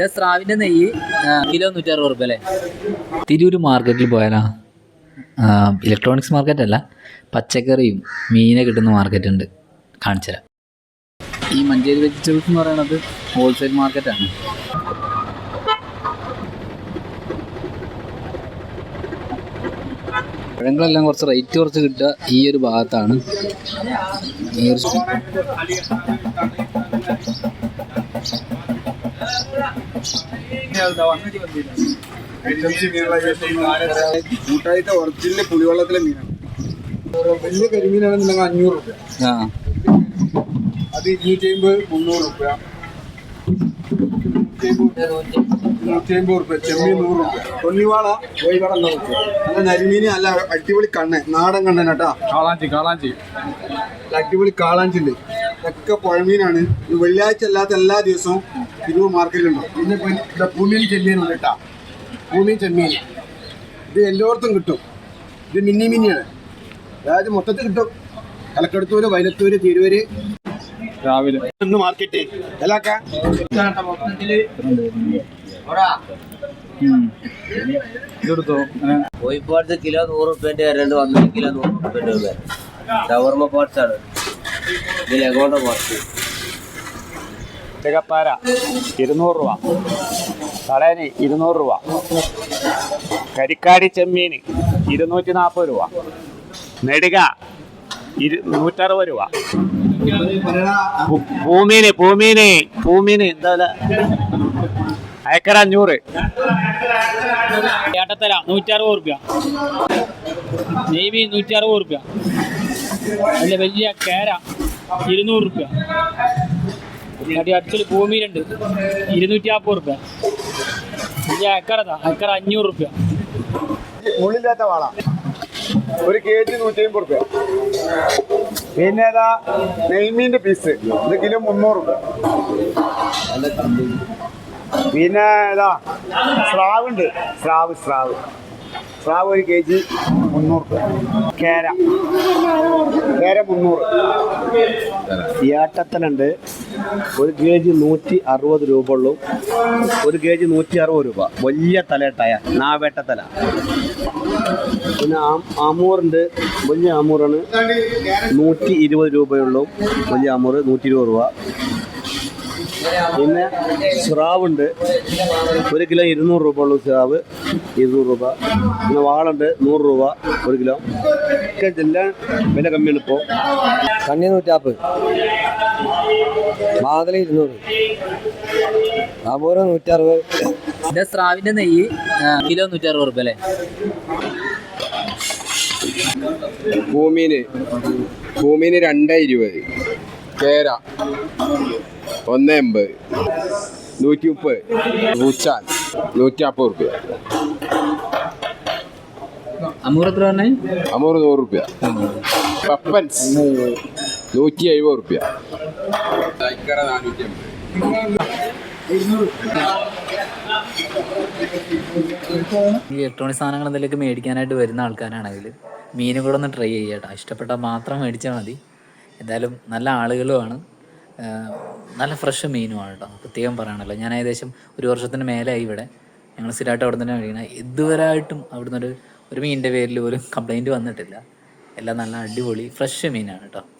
ഇത് സ്രാവിന്റെ നെയ്യ് കിലോ നൂറ്റി അറുപത് റുപ്യ അല്ലേ? തിരൂർ മാർക്കറ്റിൽ പോയാലാ? ഇലക്ട്രോണിക്സ് മാർക്കറ്റ് അല്ല പച്ചക്കറിയും മീനെ കിട്ടുന്ന മാർക്കറ്റ് ഉണ്ട്. കാണിച്ചുതരാം. ഈ മഞ്ചേരി വെജിറ്റബിൾസ് എന്ന് പറയുന്നത് ഹോൾസെയിൽ മാർക്കറ്റാണ് പഴങ്ങളെല്ലാം കുറച്ച് റേറ്റ് കുറച്ച് കിട്ടുക ഈ ഒരു ഭാഗത്താണ്. ഈ ഒരു കൂട്ടായിട്ട് ഒറിജിനൽ പുളിവെള്ളത്തിലെ മീനാണ് വലിയ കരിമീനാണെന്നുണ്ടെങ്കിൽ അഞ്ഞൂറ് രൂപ അത് ഇരുന്നൂറ്റി അമ്പത് മുന്നൂറ് രൂപ നൂറ്റി അമ്പത് റുപ്യ ചെമ്മീൻ നൂറ് രൂപ കൊല്ലിവാള കോഴിവാള എന്താ റുപ്യ നല്ല നരിമീന് നല്ല അടിപൊളി കണ്ണൻ നാടൻ കണ്ണൻ കേട്ടാ കാളാഞ്ചി കാളാഞ്ചി അടിപൊളി കാളാഞ്ചിണ്ട് ഇതൊക്കെ പുഴമീനാണ്. വെള്ളിയാഴ്ച അല്ലാത്ത എല്ലാ ദിവസവും തിരുവ് മാർക്കറ്റിലുണ്ട് പിന്നെ ഇപ്പൊ ഇവിടെ ഭൂമിയിൽ ചെമ്മീനുണ്ട് കേട്ടാ. ഭൂമിയിൽ ചെമ്മീൻ. ഇത് എല്ലായിടത്തും കിട്ടും. ഇത് മിന്നി മിന്നിയാണ്. അതായത് മൊത്തത്തിൽ കിട്ടും. കലക്കടത്തൂര് വയലത്തൂര് തിരുവര് രാവിലെ. ഇന്ന് മാർക്കറ്റ് എല്ലാക്ക ഇതെടുത്തോ? കിലോ നൂറ് റുപ്യന്റെ വരണ്ട് വന്നു കിലോ നൂറ് റുപ്യന്റെ ഷവർമ്മ ഷവർമ പാർട്സ് ആണ് ഇത് എങ്ങോട്ട് കുറച്ച് തികപ്പാര ഇരുന്നൂറ് രൂപ. തടയന് ഇരുന്നൂറ് രൂപ. കരിക്കാടി ചെമ്മീൻ ഇരുന്നൂറ്റി നാൽപ്പത് രൂപ. നെടുക ഇരു നൂറ്ററുപത് രൂപ. ഭൂമീന് ഭൂമീന് ഭൂമീന് എന്താ ഏക്കറ അയക്കര അഞ്ഞൂറ്. ഏട്ടത്തല നൂറ്റി അറുപത് റുപ്യ. നെയ്മീൻ നൂറ്റി അറുപത് റുപ്യ. അല്ല വലിയ കേര ഇരുന്നൂറ് റുപ്യ. അടി അടുത്തൊരു ഭൂമിയിലുണ്ട് ഇരുന്നൂറ്റി നാൽപ്പത് റുപ്യ. വലിയ അക്കറതാ അക്കറ അഞ്ഞൂറ് റുപ്യ. മുള്ളില്ലാത്ത വാള. ഒരു കെ ജി നൂറ്റി അമ്പത് റുപ്യ. പിന്നെ ഏതാ നെയ്മീന്റെ പീസ്. ഇത് കിലോ മുന്നൂറ് റുപ്യ. പിന്നെ ഏതാ സ്രാവ് ഉണ്ട്. സ്രാവ് സ്രാവ്. സ്രാവ് ഒരു കെ ജി മുന്നൂറ്. കേര. കേര മുന്നൂറ്. ഏട്ടത്തലുണ്ട് ഒരു കെ ജി നൂറ്റി അറുപത് രൂപ ഉള്ളൂ. ഒരു കെ ജി നൂറ്റി അറുപത് രൂപ. വലിയ തലയിട്ടായ. നാവേട്ടത്തല പിന്നെ അമൂറുണ്ട് വലിയ ആമൂറാണ്. നൂറ്റി ഇരുപത് രൂപയുള്ളൂ വലിയ ആമൂറ് നൂറ്റി ഇരുപത് രൂപ. പിന്നെ സ്രാവുണ്ട്. ഒരു കിലോ ഇരുന്നൂറ് രൂപ ഉള്ളൂ സ്രാവ്. ഇരുന്നൂറ് രൂപ. പിന്നെ വാളുണ്ട് നൂറ് രൂപ ഒരു കിലോ. ഒക്കെ എല്ലാം വില കമ്മിയാണ് ഇപ്പോൾ കണ്ണി നൂറ്റാപ്പ്. മാതല ഇരുന്നൂറ്. ആമൂറ് നൂറ്ററുപത്. ഇത് സ്രാവിന്റെ നെയ്യ് കിലോ നൂറ്ററുപത് രൂപ റുപ്യ അല്ലേ? ഭൂമീന് ഭൂമീന് രണ്ട് ഇരുപത്. കേര ഒന്ന് എൺപത്. നൂറ്റി മുപ്പത് നൂച്ചാൽ നൂറ്റി നാൽപ്പത് റുപ്യ അമൂർ എത്ര നൂറ് റുപ്യ പപ്പൻസ് നൂറ്റി എഴുപത് റുപ്യ ഈ ഇലക്ട്രോണിക് സാധനങ്ങൾ എന്തെങ്കിലും മേടിക്കാനായിട്ട് വരുന്ന ആൾക്കാരാണെങ്കിൽ മീനും കൂടെ ഒന്ന് ട്രൈ ചെയ്യട്ടോ ഇഷ്ടപ്പെട്ടാൽ മാത്രം മേടിച്ചാൽ മതി. എന്തായാലും നല്ല ആളുകളുമാണ്. നല്ല ഫ്രഷ് മീനുമാണ് കേട്ടോ പ്രത്യേകം പറയണല്ലോ. ഞാൻ ഏകദേശം ഒരു വർഷത്തിന് മേലായി ഇവിടെ. ഞങ്ങൾ സ്ഥിരമായിട്ട് അവിടെ തന്നെ മേടിക്കണം ഇതുവരായിട്ടും അവിടുന്ന് ഒരു ഒരു മീനിന്റെ പേരിൽ പോലും കംപ്ലൈന്റ് വന്നിട്ടില്ല. എല്ലാം നല്ല അടിപൊളി ഫ്രഷ് മീനാണ് കേട്ടോ